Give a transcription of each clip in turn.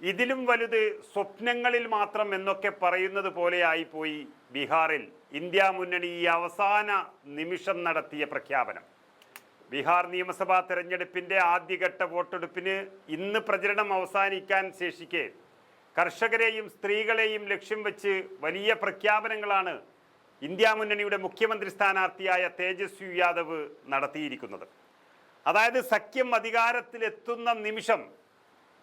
ഇതിലും വലുത് സ്വപ്നങ്ങളിൽ മാത്രം എന്നൊക്കെ പറയുന്നത് പോലെയായിപ്പോയി ബീഹാറിൽ ഇന്ത്യ മുന്നണി ഈ അവസാന നിമിഷം നടത്തിയ പ്രഖ്യാപനം. ബീഹാർ നിയമസഭാ തെരഞ്ഞെടുപ്പിന്റെ ആദ്യഘട്ട വോട്ടെടുപ്പിന് ഇന്ന് പ്രചരണം അവസാനിക്കാൻ ശേഷിക്കെ കർഷകരെയും സ്ത്രീകളെയും ലക്ഷ്യം വെച്ച് വലിയ പ്രഖ്യാപനങ്ങളാണ് ഇന്ത്യ മുന്നണിയുടെ മുഖ്യമന്ത്രി സ്ഥാനാർത്ഥിയായ തേജസ്വി യാദവ് നടത്തിയിരിക്കുന്നത്. അതായത് സഖ്യം അധികാരത്തിലെത്തുന്ന നിമിഷം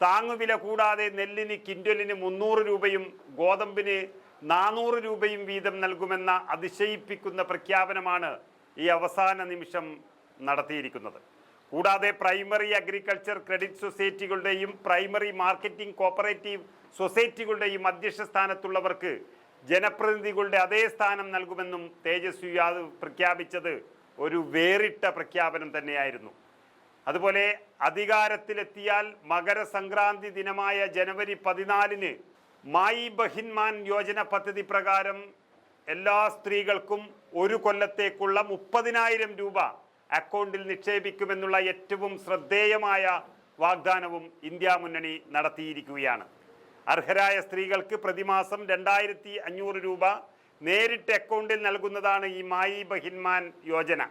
താങ്ങുവില കൂടാതെ നെല്ലിന് കിൻഡലിന് മുന്നൂറ് രൂപയും ഗോതമ്പിന് നാനൂറ് രൂപയും വീതം നൽകുമെന്ന അതിശയിപ്പിക്കുന്ന പ്രഖ്യാപനമാണ് ഈ അവസാന നിമിഷം നടത്തിയിരിക്കുന്നത്. കൂടാതെ പ്രൈമറി അഗ്രികൾച്ചർ ക്രെഡിറ്റ് സൊസൈറ്റികളുടെയും പ്രൈമറി മാർക്കറ്റിംഗ് കോപ്പറേറ്റീവ് സൊസൈറ്റികളുടെയും അധ്യക്ഷ സ്ഥാനത്തുള്ളവർക്ക് ജനപ്രതിനിധികളുടെ അതേ സ്ഥാനം നൽകുമെന്നും തേജസ്വി യാദവ് പ്രഖ്യാപിച്ചത് ഒരു വേറിട്ട പ്രഖ്യാപനം തന്നെയായിരുന്നു. അതുപോലെ അധികാരത്തിലെത്തിയാൽ മകരസംക്രാന്തി ദിനമായ ജനുവരി പതിനാലിന് മായി ബഹിൻമാൻ യോജന പദ്ധതി പ്രകാരം എല്ലാ സ്ത്രീകൾക്കും ഒരു കൊല്ലത്തേക്കുള്ള മുപ്പതിനായിരം രൂപ അക്കൗണ്ടിൽ നിക്ഷേപിക്കുമെന്നുള്ള ഏറ്റവും ശ്രദ്ധേയമായ വാഗ്ദാനവും ഇന്ത്യ മുന്നണി നടത്തിയിരിക്കുകയാണ്. അർഹരായ സ്ത്രീകൾക്ക് പ്രതിമാസം രണ്ടായിരത്തി അഞ്ഞൂറ് രൂപ നേരിട്ട് അക്കൗണ്ടിൽ നൽകുന്നതാണ് ഈ മായി ബഹിൻമാൻ യോജന.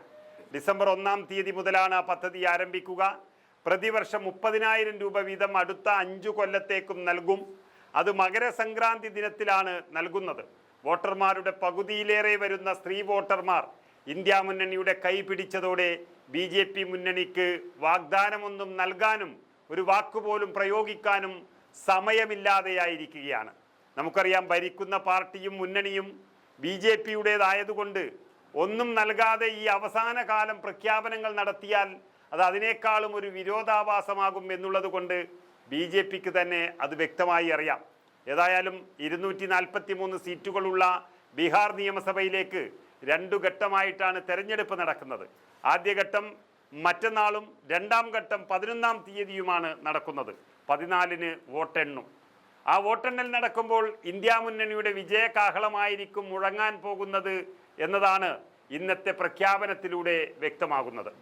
ഡിസംബർ ഒന്നാം തീയതി മുതലാണ് പദ്ധതി ആരംഭിക്കുക. പ്രതിവർഷം മുപ്പതിനായിരം രൂപ വീതം അടുത്ത അഞ്ചു കൊല്ലത്തേക്കും നൽകും. അത് മകരസംക്രാന്തി ദിനത്തിലാണ് നൽകുന്നത്. വോട്ടർമാരുടെ പകുതിയിലേറെ വരുന്ന സ്ത്രീ വോട്ടർമാർ ഇന്ത്യ മുന്നണിയുടെ കൈ പിടിച്ചതോടെ ബി ജെ പി മുന്നണിക്ക് വാഗ്ദാനമൊന്നും നൽകാനും ഒരു വാക്കുപോലും പ്രയോഗിക്കാനും സമയമില്ലാതെയായിരിക്കുകയാണ്. നമുക്കറിയാം ഭരിക്കുന്ന പാർട്ടിയും മുന്നണിയും ബി ജെ പിയുടേതായതുകൊണ്ട് ഒന്നും നൽകാതെ ഈ അവസാന കാലം പ്രഖ്യാപനങ്ങൾ നടത്തിയാൽ അത് അതിനേക്കാളും ഒരു വിരോധാഭാസമാകും എന്നുള്ളത് കൊണ്ട് ബി ജെ പിക്ക് തന്നെ അത് വ്യക്തമായി അറിയാം. ഏതായാലും ഇരുന്നൂറ്റി നാൽപ്പത്തി മൂന്ന് സീറ്റുകളുള്ള ബീഹാർ നിയമസഭയിലേക്ക് രണ്ടു ഘട്ടമായിട്ടാണ് തെരഞ്ഞെടുപ്പ് നടക്കുന്നത്. ആദ്യഘട്ടം മറ്റന്നാളും രണ്ടാം ഘട്ടം പതിനൊന്നാം തീയതിയുമാണ് നടക്കുന്നത്. പതിനാലിന് വോട്ടെണ്ണും. ആ വോട്ടെണ്ണൽ നടക്കുമ്പോൾ ഇന്ത്യ മുന്നണിയുടെ വിജയകാഹളമായിരിക്കും മുഴങ്ങാൻ പോകുന്നത് എന്നതാണ് ഇന്നത്തെ പ്രഖ്യാപനത്തിലൂടെ വ്യക്തമാകുന്നത്.